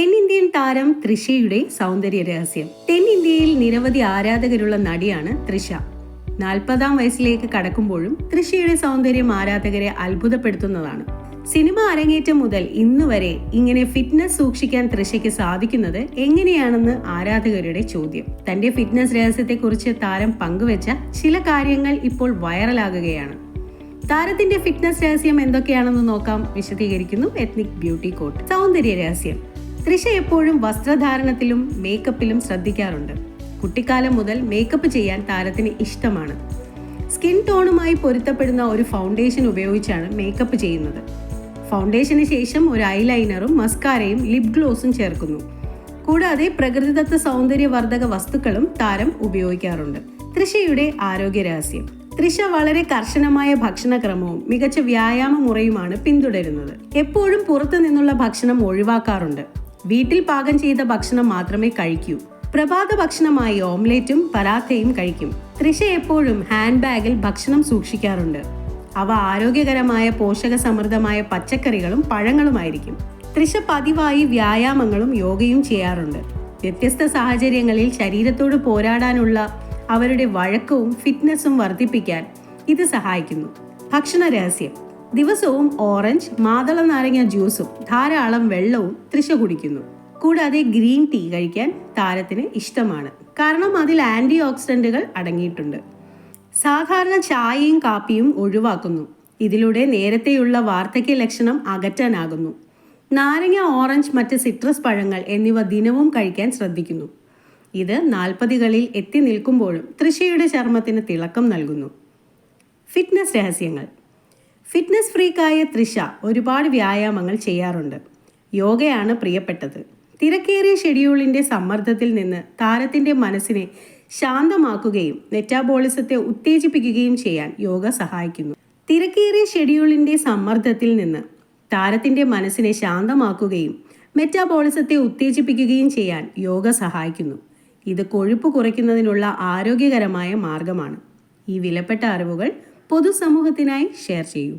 തെന്നിന്ത്യൻ താരം തൃഷയുടെ സൗന്ദര്യ രഹസ്യം. തെന്നിന്ത്യയിൽ നിരവധി ആരാധകരുള്ള നടിയാണ് തൃഷ. നാൽപ്പതാം വയസ്സിലേക്ക് കടക്കുമ്പോഴും തൃഷയുടെ സൗന്ദര്യം ആരാധകരെ അത്ഭുതപ്പെടുത്തുന്നതാണ്. സിനിമ അരങ്ങേറ്റം മുതൽ ഇന്ന് വരെ ഇങ്ങനെ ഫിറ്റ്നസ് സൂക്ഷിക്കാൻ തൃഷയ്ക്ക് സാധിക്കുന്നത് എങ്ങനെയാണെന്ന് ആരാധകരുടെ ചോദ്യം. തന്റെ ഫിറ്റ്നസ് രഹസ്യത്തെക്കുറിച്ച് താരം പങ്കുവച്ച ചില കാര്യങ്ങൾ ഇപ്പോൾ വൈറലാകുകയാണ്. താരത്തിന്റെ ഫിറ്റ്നസ് രഹസ്യം എന്തൊക്കെയാണെന്ന് നോക്കാം വിശദീകരിക്കുന്നു എത്നിക് ബ്യൂട്ടി കോട്ട്. സൗന്ദര്യ രഹസ്യം. തൃഷ എപ്പോഴും വസ്ത്രധാരണത്തിലും മേക്കപ്പിലും ശ്രദ്ധിക്കാറുണ്ട്. കുട്ടിക്കാലം മുതൽ മേക്കപ്പ് ചെയ്യാൻ താരത്തിന് ഇഷ്ടമാണ്. സ്കിൻ ടോണുമായി പൊരുത്തപ്പെടുന്ന ഒരു ഫൗണ്ടേഷൻ ഉപയോഗിച്ചാണ് മേക്കപ്പ് ചെയ്യുന്നത്. ഫൗണ്ടേഷന് ശേഷം ഒരു ഐലൈനറും മസ്കാരയും ലിപ് ഗ്ലോസും ചേർക്കുന്നു. കൂടാതെ പ്രകൃതിദത്ത സൗന്ദര്യവർദ്ധക വസ്തുക്കളും താരം ഉപയോഗിക്കാറുണ്ട്. തൃഷയുടെ ആരോഗ്യ രഹസ്യം തൃഷ വളരെ കർശനമായ ഭക്ഷണക്രമവും മികച്ച വ്യായാമ മുറയുമാണ് പിന്തുടരുന്നത്. എപ്പോഴും പുറത്തു നിന്നുള്ള ഭക്ഷണം ഒഴിവാക്കാറുണ്ട്. വീട്ടിൽ പാകം ചെയ്ത ഭക്ഷണം മാത്രമേ കഴിക്കൂ. പ്രഭാത ഭക്ഷണമായി ഓംലേറ്റും പരാത്തയും കഴിക്കും. തൃശ എപ്പോഴും ഹാൻഡ് ബാഗിൽ ഭക്ഷണം സൂക്ഷിക്കാറുണ്ട്. അവ ആരോഗ്യകരമായ പോഷക സമൃദ്ധമായ പച്ചക്കറികളും പഴങ്ങളുമായിരിക്കും. തൃശ പതിവായി വ്യായാമങ്ങളും യോഗയും ചെയ്യാറുണ്ട്. വ്യത്യസ്ത സാഹചര്യങ്ങളിൽ ശരീരത്തോട് പോരാടാനുള്ള അവരുടെ വഴക്കവും ഫിറ്റ്നസ്സും വർദ്ധിപ്പിക്കാൻ ഇത് സഹായിക്കുന്നു. ഭക്ഷണ രഹസ്യം ദിവസവും ഓറഞ്ച് മാതള നാരങ്ങ ജ്യൂസും ധാരാളം വെള്ളവും തൃശ കുടിക്കുന്നു. കൂടാതെ ഗ്രീൻ ടീ കഴിക്കാൻ താരത്തിന് ഇഷ്ടമാണ്. കാരണം അതിൽ ആന്റി ഓക്സിഡന്റുകൾ അടങ്ങിയിട്ടുണ്ട്. സാധാരണ ചായയും കാപ്പിയും ഒഴിവാക്കുന്നു. ഇതിലൂടെ നേരത്തെയുള്ള വാർദ്ധക്യ ലക്ഷണം അകറ്റാനാകുന്നു. നാരങ്ങ ഓറഞ്ച് മറ്റ് സിട്രസ് പഴങ്ങൾ എന്നിവ ദിനവും കഴിക്കാൻ ശ്രദ്ധിക്കുന്നു. ഇത് നാൽപ്പതുകളിൽ എത്തി നിൽക്കുമ്പോഴും തൃശയുടെ ചർമ്മത്തിന് തിളക്കം നൽകുന്നു. ഫിറ്റ്നസ് രഹസ്യങ്ങൾ. ഫിറ്റ്നസ് ഫ്രീക്കായ തൃഷ ഒരുപാട് വ്യായാമങ്ങൾ ചെയ്യാറുണ്ട്. യോഗയാണ് പ്രിയപ്പെട്ടത്. തിരക്കേറിയ ഷെഡ്യൂളിന്റെ സമ്മർദ്ദത്തിൽ നിന്ന് താരത്തിന്റെ മനസ്സിനെ ശാന്തമാക്കുകയും മെറ്റാബോളിസത്തെ ഉത്തേജിപ്പിക്കുകയും ചെയ്യാൻ യോഗ സഹായിക്കുന്നു. തിരക്കേറിയ ഷെഡ്യൂളിന്റെ സമ്മർദ്ദത്തിൽ നിന്ന് താരത്തിന്റെ മനസ്സിനെ ശാന്തമാക്കുകയും മെറ്റാബോളിസത്തെ ഉത്തേജിപ്പിക്കുകയും ചെയ്യാൻ യോഗ സഹായിക്കുന്നു. ഇത് കൊഴുപ്പ് കുറയ്ക്കുന്നതിനുള്ള ആരോഗ്യകരമായ മാർഗമാണ്. ഈ വിലപ്പെട്ട അറിവുകൾ പൊതുസമൂഹത്തിനായി ഷെയർ ചെയ്യൂ.